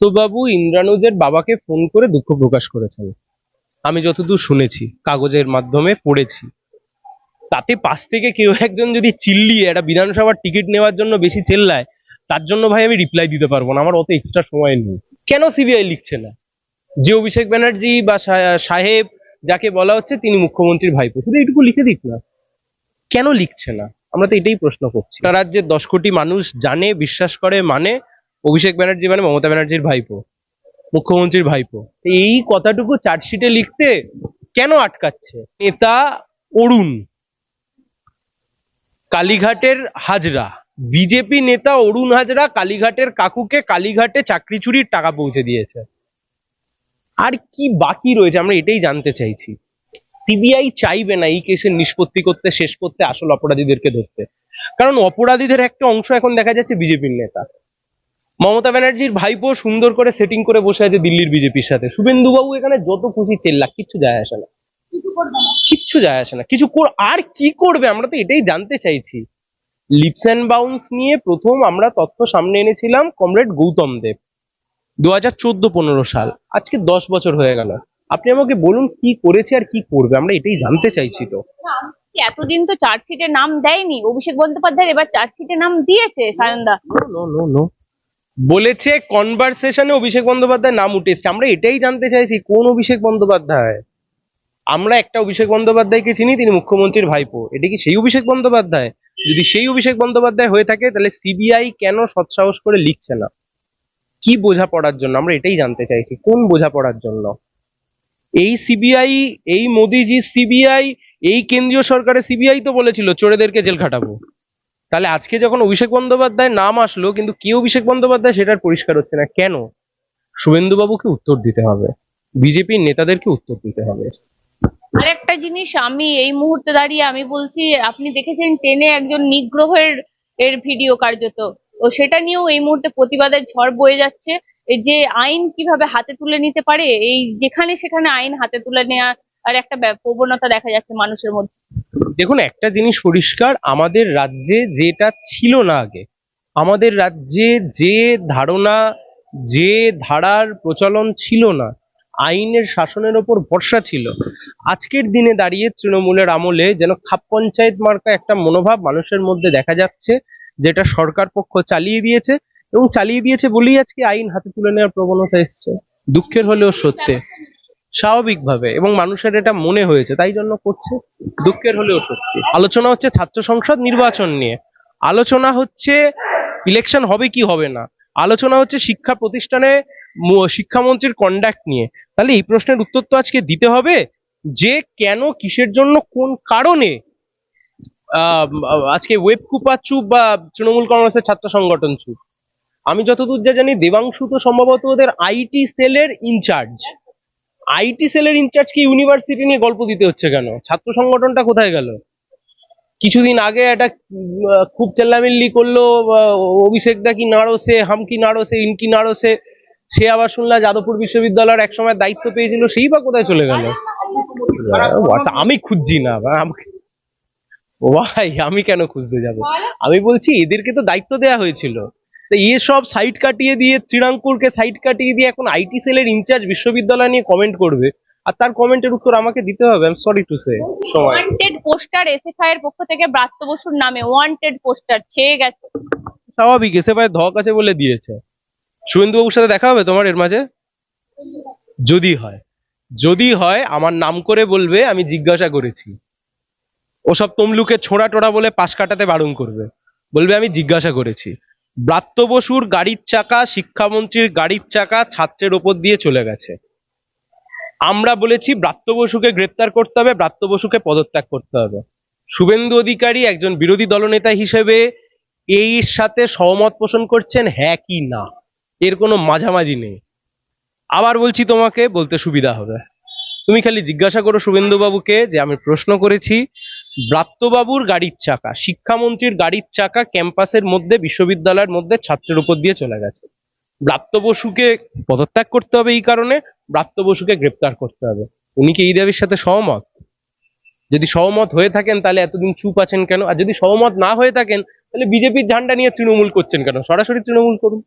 ব্রাত্যবাবু ইন্দ্রানুজের বাবাকে ফোন করে দুঃখ প্রকাশ করেছেন। আমি যতদূর শুনেছি, কাগজের মাধ্যমে পড়েছি। তাতে পাশ থেকে কেউ একজন যদি চিল্লিয়ে একটা বিধানসভার টিকিট নেওয়ার জন্য বেশি চেল্লায়, তার জন্য ভাই আমি রিপ্লাই দিতে পারব না, আমার অত এক্সট্রা সময় নেই। কেন সিবিআই লিখছে না? যে অভিষেক ব্যানার্জি বা সাহেব যাকে বলা হচ্ছে, তিনি মুখ্যমন্ত্রীর ভাইপো। শুধু এইটুকু লিখে দিক না। কেন লিখছে না? আমরা তো এটাই প্রশ্ন করছি। রাজ্যের দশ কোটি মানুষ জানে, বিশ্বাস করে মানে অভিষেক ব্যানার্জি মানে মমতা ব্যানার্জির ভাইপো, মুখ্যমন্ত্রীর ভাইপো। এই কথাটুকু চার্জশিটে লিখতে কেন আটকাচ্ছে? নেতা অরুণ, কালীঘাটের হাজরা। বিজেপি নেতা অরুণ হাজরা কালীঘাটের কাকুকে কালীঘাটে চাকরি চুরির টাকা পৌঁছে দিয়েছে। আর কি বাকি রয়েছে আমরা এটাই জানতে চাইছি। সিবিআই চাইবে না এই কেসের নিষ্পত্তি করতে, শেষ করতে আসল অপরাধীদেরকে ধরতে। কারণ অপরাধীদের একটা অংশ এখন দেখা যাচ্ছে বিজেপির নেতা। মমতা ব্যানার্জির ভাইপো সুন্দর করে সেটিং করে বসে আছে দিল্লির বিজেপির সাথে। শুভেন্দু বাবু এখানে যত খুশি চেল্লা কিচ্ছু যায় আসে না। কিচ্ছু যায় আসে না। কিছু আর কি করবে? আমরা তো এটাই জানতে চাইছি। লিপস অ্যান্ড বাউন্স নিয়ে প্রথম আমরা তথ্য সামনে এনেছিলাম কমরেড গৌতম দেব দু হাজার চোদ্দ পনেরো সাল। আজকে দশ বছর হয়ে গেল। আপনি আমাকে বলুন কি করেছে আর কি করবে? আমরা এটাই জানতে চাইছি তো। এতদিন তো চার্জশিটে নাম দেয়নি। অভিষেক বন্দ্যোপাধ্যায় এবার চার্জশিটে নাম দিয়েছে সায়নদা। নো নো নো বলেছে কনভারসেশনে অভিষেক বন্দ্যোপাধ্যায় নাম উঠে আমরা এটাই জানতে চাইছি, কোন অভিষেক বন্দ্যোপাধ্যায়? আমরা একটা অভিষেক বন্দ্যোপাধ্যায়কে চিনি, তিনি মুখ্যমন্ত্রীর ভাইপো। এটা কি সেই অভিষেক বন্দ্যোপাধ্যায়? যদি সেই অভিষেক বন্দ্যোপাধ্যায় হয়ে থাকে, তাহলে সিবিআই কেন সৎসাহস করে লিখছে না? কি বোঝাপড়ার জন্য? আমরা এটাই জানতে চাইছি, কোন বোঝাপড়ার জন্য? এই সিবিআই এই মোদিজির সিবিআই এই কেন্দ্রীয় সরকারের সিবিআই তো বলেছিল, চোরেদেরকে জেল খাটাবো। তাহলে আজকে যখন অভিষেক বন্দ্যোপাধ্যায় নাম আসলো, কিন্তু কে অভিষেক বন্দ্যোপাধ্যায় সেটার পরিষ্কার হচ্ছে না। কেন? শুভেন্দুবাবুকে উত্তর দিতে হবে। বিজেপির নেতাদেরকে উত্তর দিতে হবে। আরেকটা জিনিস, আমি এই মুহূর্তে দাঁড়িয়ে আমি বলছি, আপনি দেখেছেন টেনে একজন নিগ্রহের এর ভিডিও কার্যত। ও সেটা নিয়েও এই মুহূর্তে প্রতিবাদের ঝড় বয়ে যাচ্ছে। যে আইন কীভাবে হাতে তুলে নিতে পারে, এই যেখানে সেখানে আইন হাতে তুলে নেওয়া আর একটা প্রবণতা দেখা যাচ্ছে মানুষের মধ্যে। দেখুন, একটা জিনিস পরিষ্কার, আমাদের রাজ্যে যেটা ছিল না আগে, আমাদের রাজ্যে যে ধারণা, যে ধারার প্রচলন ছিল না, আইনের শাসনের ওপর ভরসা ছিল। আজকের দিনে দাঁড়িয়ে তৃণমূলের আমলে যেন খাপ পঞ্চায়েত মার্কা একটা মনোভাব মানুষের মধ্যে দেখা যাচ্ছে, যেটা সরকার পক্ষ চালিয়ে দিয়েছে এবং চালিয়ে দিয়েছে বলেই আজকে আইন হাতে তুলে নেওয়ার প্রবণতা এসছে। দুঃখের হলেও সত্যি। স্বাভাবিকভাবে এবং মানুষের এটা মনে হয়েছে, তাই জন্য করছে। দুঃখের হলেও সত্যি। আলোচনা হচ্ছে ছাত্র সংসদ নির্বাচন নিয়ে। আলোচনা হচ্ছে ইলেকশন হবে কি হবে না। আলোচনা হচ্ছে শিক্ষা প্রতিষ্ঠানে শিক্ষামন্ত্রীর কন্ডাক্ট নিয়ে। তাহলে এই প্রশ্নের উত্তর তো আজকে দিতে হবে যে কেন, কিসের জন্য, কোন কারণে আজকে ওয়েব কুপা চুপ বা তৃণমূল কংগ্রেসের ছাত্র সংগঠন চুপ। আমি যতদূর যা জানি, দেবাংশু তো সম্ভবত ওদের আইটি সেলের ইনচার্জ আইটি সেলের ইনচার্জকে ইউনিভার্সিটি নিয়ে গল্প দিতে হচ্ছে কেন? ছাত্র সংগঠনটা কোথায় গেল? কিছুদিন আগে একটা খুব চেল্লামিল্লি করল অভিষেক দা কি নাড়োসে হাম কি নাড়োসে ইনকি নাড়োসে সে। সে আবার শুনলাম যাদবপুর বিশ্ববিদ্যালয়ের এক সময় দায়িত্ব পেয়েছিল, সেই বা কোথায় চলে গেল? আচ্ছা আমি খুঁজছি না ভাই আমি কেন খুঁজতে যাব? আমি বলছি, এদেরকে তো দায়িত্ব দেওয়া হয়েছিল। তো এসব সাইট কাটিয়ে দিয়ে শ্রীরামপুরকে সাইট কাটিয়ে দিয়ে এখন আইটি সেলের ইনচার্জ বিশ্ববিদ্যালয় নিয়ে কমেন্ট করবে। আর তার কমেন্টের উত্তর আমাকে দিতে হবে আই সরি টু সে সময়। ওয়ান্টেড পোস্টার এসএফআই এর পক্ষ থেকে ব্রাত্য বসুর নামে ওয়ান্টেড পোস্টার ছেয়ে গেছে। স্বাভাবিক এসে পায়ে ধক আছে বলে দিয়েছে। শুভেন্দুবাবুর সাথে দেখা হবে তোমার এর মাঝে? যদি হয়। যদি হয় আমার নাম করে বলবে আমি জিজ্ঞাসা করেছি। ওসব তমলুকে ছোড়া টোড়া বলে পাশ কাটাতে বারণ করবে। বলবে আমি জিজ্ঞাসা করেছি। ব্রাত্য বসুর গাড়ির চাকা শিক্ষামন্ত্রীর গাড়ির চাকা ছাত্রের ওপর দিয়ে চলে গেছে। আমরা বলেছি ব্রাত্য বসুকে গ্রেপ্তার করতে হবে, ব্রাত্য বসুকে পদত্যাগ করতে হবে। শুভেন্দু অধিকারী একজন বিরোধী দলনেতা হিসেবে এই সাথে সহমত পোষণ করছেন হ্যাঁ কি না, এর কোনো মাঝামাঝি নেই। আবার বলছি তোমাকে, বলতে সুবিধা হবে। তুমি খালি জিজ্ঞাসা করো শুভেন্দুবাবুকে যে আমি প্রশ্ন করেছি ব্রাত্যবাবুর গাড়ির চাকা। শিক্ষামন্ত্রীর গাড়ির চাকা ক্যাম্পাসের মধ্যে, বিশ্ববিদ্যালয়ের মধ্যে ছাত্রের উপর দিয়ে চলে গেছে। ব্রাত্য বসুকে পদত্যাগ করতে হবে এই কারণে, ব্রাত্য বসুকে গ্রেপ্তার করতে হবে। উনি কি এই দাবির সাথে সহমত? যদি সহমত হয়ে থাকেন, তাহলে এতদিন চুপ আছেন কেন? আর যদি সহমত না হয়ে থাকেন, তাহলে বিজেপির ঝান্ডা নিয়ে তৃণমূল করছেন কেন? সরাসরি তৃণমূল করুন।